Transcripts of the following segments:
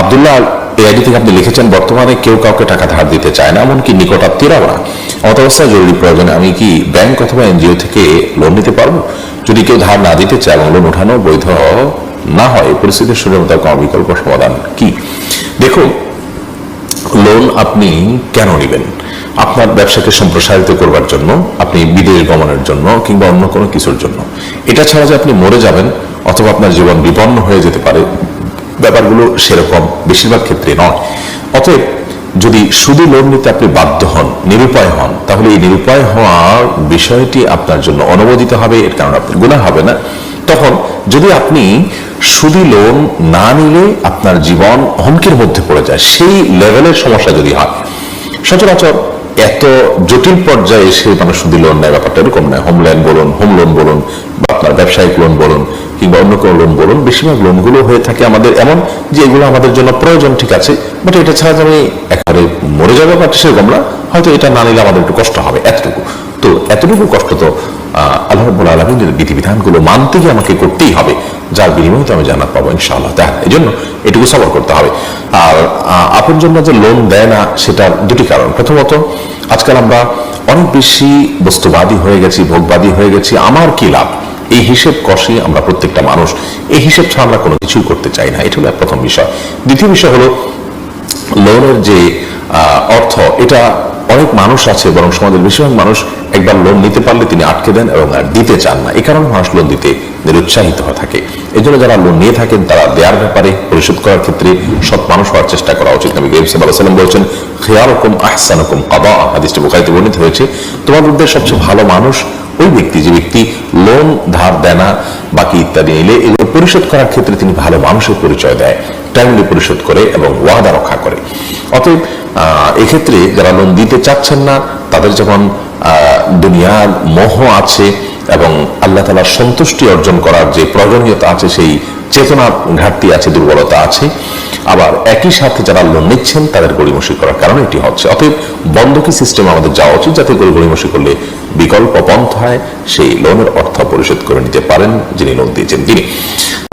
আবদুল্লাহ, এই আইডি থেকে আপনি লিখেছেন, বর্তমানে কেউ কাউকে টাকা ধার দিতে চায় না, এমনকি নিকটাত্মীয়রাও না। অত অবস্থায় জরুরি প্রয়োজনে আমি কি ব্যাংক অথবা এনজিও থেকে লোন নিতে পারব? যদি কেউ ধার না দিতে চায় এবং লোন ওঠানো বৈধ না হয় সুযোগ বিকল্প সমাধান কি? দেখুন, লোন আপনি কেন নেবেন? আপনার ব্যবসাকে সম্প্রসারিত করবার জন্য, আপনি বিদেশ গমনের জন্য কিংবা অন্য কোনো কিছুর জন্য। এটা ছাড়া যে আপনি মরে যাবেন, অথবা আপনার জীবন বিপন্ন হয়ে যেতে পারে ব্যাপারগুলো সেরকম বেশিরভাগ ক্ষেত্রে নয়। অতএব যদি শুধু লোন নিতে আপনি বাধ্য হন, নিরুপায় হন, তাহলে এই নিরুপায় হওয়ার বিষয়টি আপনার জন্য অনুমোদিত হবে, এর কারণে আপনার গুণা হবে না। তখন যদি আপনি শুধু লোন না নিলে আপনার জীবন হুমকির মধ্যে পড়ে যায়, সেই লেভেলের সমস্যা যদি হয়, সচরাচর এত জটিল পর্যায়ে এসে মানুষ শুধু লোন নেয়, ব্যাপারটা এরকম নয়। হোম লোন বলুন, হোম লোন বলুন, বা আপনার ব্যবসায়িক লোন বলুন কিংবা অন্য কোনো লোন বলুন, বেশিরভাগ লোনগুলো হয়ে থাকে আমাদের এমন যে এগুলো আমাদের জন্য প্রয়োজন, ঠিক আছে? বাট এটা ছাড়া আমি একেবারে মরে যাব ব্যাপারটা সেরকম না হয়তো এটা না নিলে আমাদের একটু কষ্ট হবে, এতটুকু। তো এতটুকু কষ্ট তো আল্লাহ রব্বুল আলমিনের বিধিবিধানগুলো মানতে গিয়ে আমাকে করতেই হবে, যার বিনিময়ে তো আমি জান্নাত পাবো, ইনশাআল্লাহ। তাই এই জন্য এটুকু সবার করতে হবে। আর আপন জন্য যে লোন দেয় না, সেটার দুটি কারণ। প্রথমত, আজকাল আমরা অনেক বেশি বস্তুবাদী হয়ে গেছি, ভোগবাদী হয়ে গেছি, আমার কি লাভ? এই হিসেব কষে আমরা প্রত্যেকটা মানুষ এই হিসেব ছাড়া আমরা কোনো কিছুই করতে চাই না। এটা হলো প্রথম বিষয়। দ্বিতীয় বিষয় হলো লোনের যে অর্থ, এটা অনেক মানুষ আছে, বরং সমাজের বেশিরভাগ মানুষ একবার লোন নিতে পারলে তিনি আটকে দেন এবং আর দিতে চান না। এ কারণে মানুষ লোন দিতে নিরুৎসাহিত হয়ে থাকে। এই জন্য যারা লোন নিয়ে থাকেন, তারা দেওয়ার ব্যাপারে পরিশোধ করার ক্ষেত্রে সৎ মানুষ হওয়ার চেষ্টা করা উচিত। নবী গরিব সাল্লাম বলছেন, খেয়ারকম আহসানকম কাবা হাদিসটি বুখারিতে বর্ণিত হয়েছে। মধ্যে সবচেয়ে ভালো মানুষ ওই ব্যক্তি যে ব্যক্তি লোন ধার, দেনা, বাকি ইত্যাদি নিলে এগুলো পরিশোধ করার ক্ষেত্রে তিনি ভালো মানুষের পরিচয় দেয় টাইমলি পরিশোধ করে এবং ওয়াদা রক্ষা করে। অতএব এক্ষেত্রে যারা লোন দিতে চাচ্ছেন না, তাদের যেমন দুনিয়ার মোহ আছে এবং আল্লাহ তালার সন্তুষ্টি অর্জন করার যে প্রয়োজনীয়তা আছে, সেই চেতনা ঘাটতি আছে, দুর্বলতা আছে, আবার একই সাথে যারা লোন নিচ্ছেন, তাদের গড়িমসি করার কারণে এটি হচ্ছে। অতএব বন্ধকি সিস্টেম আমাদের যাওয়া উচিত যাতে গড়িমসি করলে বিকল্প পন্থায় সেই লোনের অর্থ পরিশোধ করে নিতে পারেন যিনি লোন দিয়েছেন তিনি।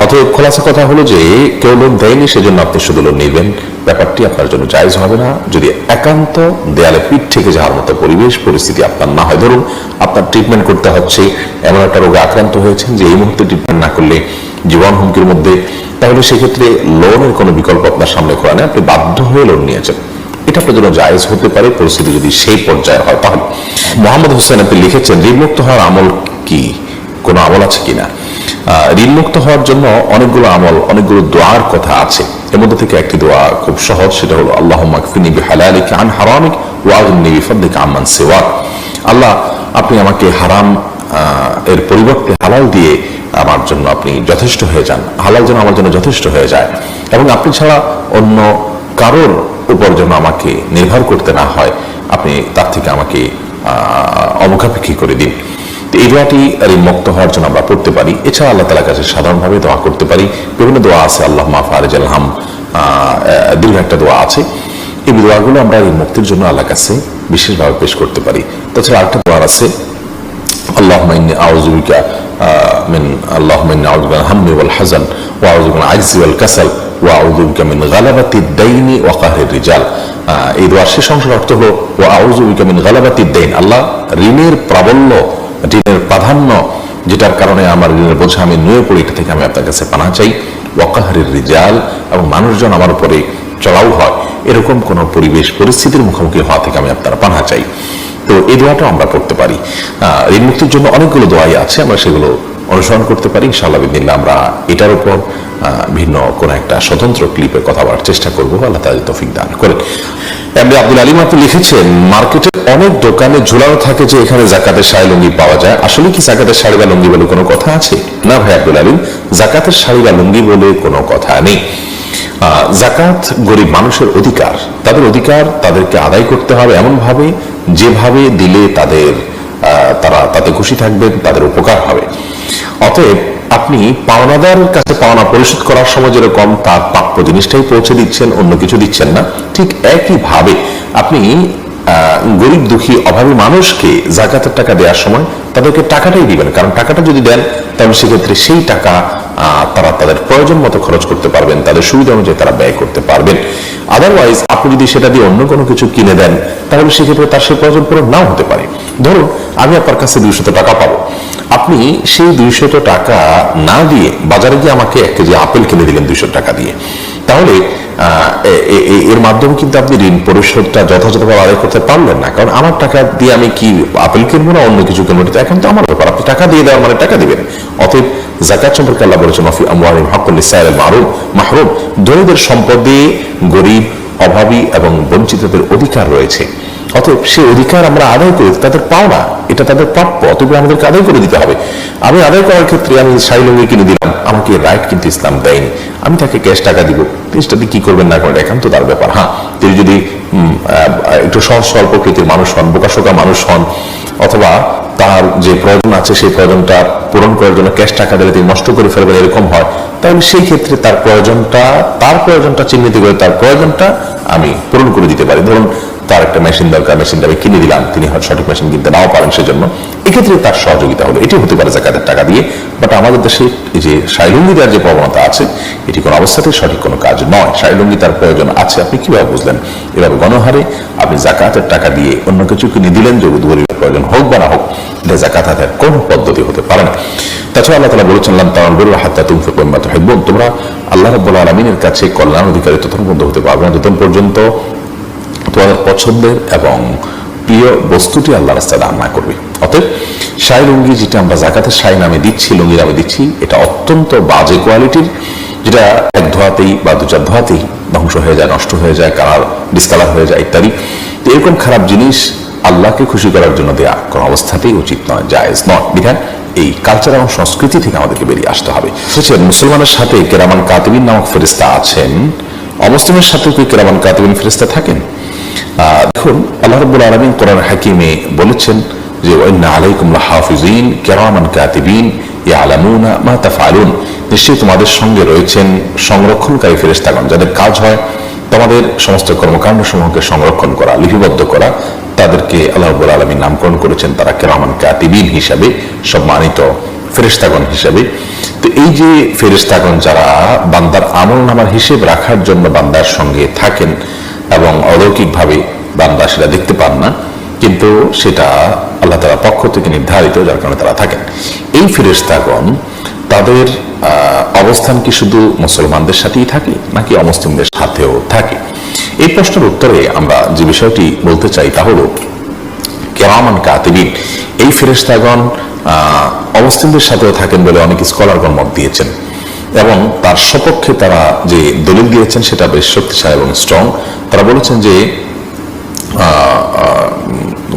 অতএব খোলাসা কথা হলো যে কেউ লোন দেয়নি, সেজন্য আপনি শুধু লোন নেবেন। ব্যাপারটি আপনার জন্য জায়জ হবে না। যদি একান্ত দেয়ালে পিঠ থেকে যাওয়ার মতো পরিবেশ, পরিস্থিতি আপনার না হয়, ধরুন আপনার ট্রিটমেন্ট করতে হচ্ছে, এমন একটা রোগে আক্রান্ত হয়েছেন যে এই মুহূর্তে ট্রিটমেন্ট না করলে জীবন হুমকির মধ্যে, তাহলে সেক্ষেত্রে লোনের কোনো বিকল্প আপনার সামনে খোলা নেই। আপনি বাধ্য হয়ে লোন নিয়েছেন। এটা আপনার জন্য জায়েজ হতে পারে, পরিস্থিতি যদি সেই পর্যায়ে হয়। তাহলে মোহাম্মদ হোসেন আপনি লিখেছেন, ঋণমুক্ত হওয়ার আমল কি? কোনো আমল আছে কিনা? ঋণমুক্ত হওয়ার জন্য অনেকগুলো আমল, অনেকগুলো দোয়ার কথা আছে। এর মধ্যে থেকে একটি দোয়া খুব সহজ, সেটা হলো আল্লাহ মাকফিনি বিহালালিকা আন হারামিক ওয়াগনি বিফাদ্দিকা আম্মান সিওয়াক। আল্লাহ, আপনি আমাকে হারাম এর পরিবর্তে হালাল দিয়ে আমার জন্য আপনি যথেষ্ট হয়ে যান। হালাল যেন আমার জন্য যথেষ্ট হয়ে যায়। এবং আপনি ছাড়া অন্য কারোর উপর যেন আমাকে নির্ভর করতে না হয়, আপনি তার থেকে আমাকে অবকাপেক্ষী করে দিন। এই দোয়াটি এই মুক্ত হওয়ার জন্য আমরা পড়তে পারি। এছাড়া আল্লাহ তালার কাছে সাধারণভাবে দোয়া করতে পারি। বিভিন্ন দোয়া আছে, আল্লাহ মা ফারেজ আলহাম দীর্ঘ একটা দোয়া আছে। এই দোয়াগুলো আমরা এই মুক্তির জন্য আল্লাহ কাছে বিশেষভাবে পেশ করতে পারি। তাছাড়া আরেকটা দোয়ার আছে আল্লাহ মাইনে আউজিকা من اللهم إني أعوذ بك من الهم والحزن وأعوذ بك من العجز والكسل وأعوذ بك من غلبة الدين وقهر الرجال আহ, এই দোয়ার শেষ অংশের অর্থ হলো ও আউযু বিকা মিন গালাবাতি দাইন আল্লাহ ঋণের প্রাবল্য ঋণের প্রাধান্য যেটার কারণে আমার ঋণের বোঝা আমি নুয়ে পড়ি এটা থেকে আমি আপনার কাছে পানা চাই ওয়াকাহারের রিজাল এবং মানুষজন আমার উপরে চড়াও হয় এরকম কোন পরিবেশ পরিস্থিতির মুখোমুখি হওয়া থেকে আমি আপনার পানা চাই তো এই দোয়াটা আমরা পড়তে পারি। ঋণ মুক্তির জন্য অনেকগুলো দোয়াই আছে, আমরা সেগুলো অনুসরণ করতে পারি, ইনশাআল্লাহ আমরা এটার উপর ভিন্ন কোন একটা স্বতন্ত্র ক্লিপে কথা বলার চেষ্টা করব, আল্লাহ তাদের তৌফিক দান করেন। এমনি আব্দুল আলিম আপনি লিখেছেন, মার্কেটে অনেক দোকানে ঝুলানো থাকে যে এখানে জাকাতের শাড়ি লুঙ্গি পাওয়া যায়। আসলে কি জাকাতের শাড়ি বা লুঙ্গি বলে কোনো কথা আছে? না ভাই আব্দুল আলিম, জাকাতের শাড়ি বা লুঙ্গি বলে কোনো কথা নেই। জাকাত গরিব মানুষের অধিকার। তাদের অধিকার তাদেরকে আদায় করতে হবে এমন ভাবে যেভাবে দিলে তাদের তারা তাতে খুশি থাকবেন, তাদের উপকার হবে। অতএব আপনি পাওনাদারের কাছে পাওনা পরিশোধ করার সময় যেরকম তার প্রাপ্য জিনিসটাই পৌঁছে দিচ্ছেন, অন্য কিছু দিচ্ছেন না, ঠিক একই ভাবে আপনি গরিব দুঃখী অভাবী মানুষকে জাকাতের টাকা দেওয়ার সময় তাদেরকে টাকাটাই দিবেন। কারণ টাকাটা যদি দেন, তাহলে সেক্ষেত্রে সেই টাকা তারা তাদের প্রয়োজন মতো খরচ করতে পারবেন, তাদের সুবিধা অনুযায়ী তারা ব্যয় করতে পারবেন। আদারওয়াইজ আপনি যদি সেটা দিয়ে অন্য কোনো কিছু কিনে দেন, তাহলে সেক্ষেত্রে তার সে প্রয়োজন পূরণ নাও হতে পারে। ধরুন, আমি আপনার কাছে দুইশত টাকা পাবো। আপনি সেই দুইশত টাকা না দিয়ে বাজারে গিয়ে আমাকে এক কেজি আপেল কিনে দিলেন দুইশো টাকা দিয়ে। তাহলে এর মাধ্যমে কিন্তু আপনি ঋণ পরিশোধটা যথাযথভাবে আদায় করতে পারলেন না। কারণ আমার টাকা দিয়ে আমি কি আপেল কিনবো না অন্য কিছু কিনবো? এখন তো আমার ব্যাপার। আপনি টাকা দিয়ে দেওয়ার মানে টাকা দিবেন। অতএব জাকাত সম্পর্কে আল্লাহ বলেছেন অফি আমওয়ালিহিম হাক্কুল লিসাইল মারুম মাহরুম। ধনীদের সম্পদে গরিব, অভাবী এবং বঞ্চিতদের অধিকার রয়েছে। অতএব সে অধিকার আমরা আদায় করি, তাদের পাওনা। এটা তাদের প্রাপ্য, অতএব আমাদেরকে আদায় করে দিতে হবে। আমি আদায় করার ক্ষেত্রে আমি শাড়ি লুঙ্গি কিনে দিলাম, আমাকে রাইট কিন্তু ইসলাম দেয়নি। আমি তাকে ক্যাশ টাকা দিব। জিনিসটা দিয়ে কি করবেন না করেন একান্ত তার ব্যাপার। হ্যাঁ তিনি যদি একটু সহজ সরল প্রকৃতির মানুষ হন, বোকাশোকা মানুষ হন, অথবা তার যে প্রয়োজন আছে, সেই প্রয়োজনটা পূরণ করার জন্য ক্যাশ টাকা দিলে তিনি নষ্ট করে ফেলবেন, এরকম হয়, তাহলে সেই ক্ষেত্রে তার প্রয়োজনটা তার প্রয়োজনটা চিহ্নিত করে তার প্রয়োজনটা আমি পূরণ করে দিতে পারি। ধরুন তার একটা মেশিন দরকার মেশিনটা আমি কিনে দিলাম, তিনি সঠিক মেশিন কিনতে নাও পারেন সেজন্য। এক্ষেত্রে তার সহযোগিতা হলো এটি হতে পারে জাকাতের টাকা দিয়ে বাট আমাদের দেশে এই যে শাইলুঙ্গি দেওয়ার যে প্রবণতা আছে, এটি কোনো অবস্থাতেই সঠিক কোনো কাজ নয়। শাইলুঙ্গি তার প্রয়োজন আছে, আপনি কীভাবে বুঝলেন? এভাবে গণহারে আপনি জাকাতের টাকা দিয়ে অন্য কিছু কিনে দিলেন, যে গরিবের প্রয়োজন হোক বা না হোক এটা জাকাত আদায়ের কোনো পদ্ধতি হতে পারে না। তাছাড়া আল্লাহ তালা বলেছেন তাহলে হাত্তা তুমি তোমরা আল্লাহ রব্বুল আলমিনের কাছে কল্যাণ অধিকারী তখন পর্যন্ত হতে পারবে না। যতক্ষণ পর্যন্ত তোমাদের পছন্দের এবং প্রিয় বস্তুটি আল্লাহ রাস্তায় দান না করবে। অতএব শাই লুঙ্গি যেটা আমরা জাকাতের সাই নামে দিচ্ছি, লুঙ্গি নামে দিচ্ছি, এটা অত্যন্ত বাজে কোয়ালিটির, যেটা এক ধোয়াতেই বা দু চার ধোয়াতেই ধ্বংস হয়ে যায়, নষ্ট হয়ে যায়, কালার ডিসকালার হয়ে যায় ইত্যাদি। এরকম খারাপ জিনিস আল্লাহকে খুশি করার জন্য দেয়া কোনো অবস্থাতেই উচিত নয়, জায়েজ নয়। বিধান, এই কালচার এবং সংস্কৃতি থেকে আমাদেরকে বেরিয়ে আসতে হবে। বুঝছেন? মুসলমানের সাথে কেরামান কাতিবিন নামক ফেরিস্তা আছেন। অমুসলিমের সাথে কি কেরামান কাতিবিন ফেরিস্তা থাকেন? দেখুন, আল্লাহ রব্বুল আলমিন কোরআন হাকিমে বলেছেন যে ওয়াইন্না আলাইকুম লাহাফিজিন কেরামান কাতিবিন, ইয়ালামুনা মা তাফআলুন। নিশ্চয়ই তোমাদের সঙ্গে রয়েছেন সংরক্ষণকারী ফেরেশতাগণ। যাদের কাজ হয় তোমাদের সমস্ত কর্মকাণ্ড সমূহকে সংরক্ষণ করা, লিপিবদ্ধ করা। তাদেরকে আল্লাহ রব্বুল আলমীর নামকরণ করেছেন তারা কেরামান কাতিবিন হিসাবে, সম্মানিত ফেরেশতাগণ হিসাবে। তো এই যে ফেরেশতাগণ যারা বান্দার আমল নামার হিসেব রাখার জন্য বান্দার সঙ্গে থাকেন এবং অলৌকিকভাবে বান্দা সেটা দেখতে পান না কিন্তু সেটা আল্লাহ তালা পক্ষ থেকে নির্ধারিত যার কারণে তারা থাকেন। এই ফেরেশতাগণ তাদের অবস্থান কি শুধু মুসলমানদের সাথেই থাকে নাকি অমুসলিমদের সাথেও থাকে? এই প্রশ্নের উত্তরে আমরা যে বিষয়টি বলতে চাই তা হলো কেরামান কাতিবিন এই ফেরেশতাগণ আহ, অমুসলিমদের সাথেও থাকেন বলে অনেক স্কলারগণ মত দিয়েছেন। এবং তার সপক্ষে তারা যে দলিল দিয়েছেন সেটা বেশ শক্তিশালী এবং স্ট্রং তারা বলেছেন যে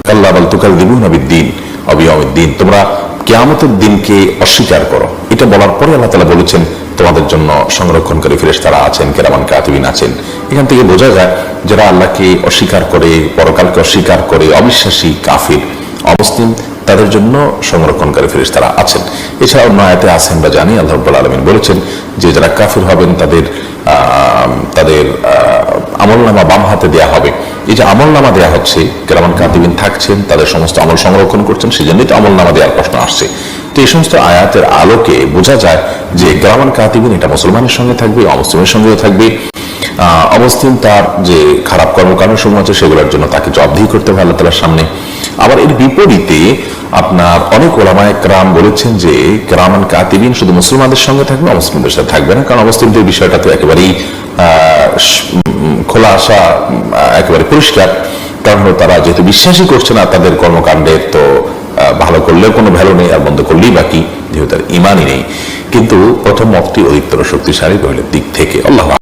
কাল্লা বল তুকাল দিবুন দিন অবিয়মিদ্দিন তোমরা কেয়ামতের দিনকে অস্বীকার করো। এটা বলার পরে আল্লাহ তালা বলেছেন, তোমাদের জন্য সংরক্ষণকারী ফেরেশ তারা আছেন, কেরামান কাতিবিন আছেন। এখান থেকে বোঝা যায়, যারা আল্লাহকে অস্বীকার করে, পরকালকে অস্বীকার করে, অবিশ্বাসী কাফির, অমুসলিম তাদের জন্য সংরক্ষণকারী ফেরেশ তারা আছেন। এছাড়া অন্য আয়াতে আছেন বা জানি, আল্লাহ রব্বুল আলমিন বলেছেন যে যারা কাফির হবেন, তাদের তাদের আমল নামা বাম হাতে দেয়া হবে। এই যে আমল নামা দেয়া হচ্ছে, কেরামান কাতিবিন থাকছেন, তাদের সমস্ত আমল সংরক্ষণ করছেন সেই জন্যই তো আমল নামা দেওয়ার প্রশ্ন আসছে। তো এই সমস্ত আয়াতের আলোকে বোঝা যায় যে গ্রামান কাতিবিন এটা মুসলমানের সঙ্গে থাকবে অমুসলিমের সঙ্গেও থাকবে। অমুসলিম তার যে খারাপ কর্মকাণ্ড সমূহ আছে, সেগুলোর জন্য তাকে জবাবদিহি করতে হবে আল্লাহ তালার সামনে। আবার এর বিপরীতে আপনার অনেক ওলামায় ক্রাম বলেছেন যে কেরামান কাতিবিন শুধু মুসলমানদের সঙ্গে থাকবে অমুসলিমদের সাথে থাকবে না। কারণ অমুসলিমদের বিষয়টা তো একেবারেই খোলা আসা একেবারে পরিষ্কার। কারণ তারা যেহেতু বিশ্বাসই করছে না, তাদের কর্মকাণ্ডের তো ভালো করলেও কোনো ভ্যালু নেই আর বন্ধ করলেই বাকি, যেহেতু তার ইমানই নেই। কিন্তু প্রথম মতটি অধিকতর শক্তিশালী রইলের দিক থেকে। আল্লাহ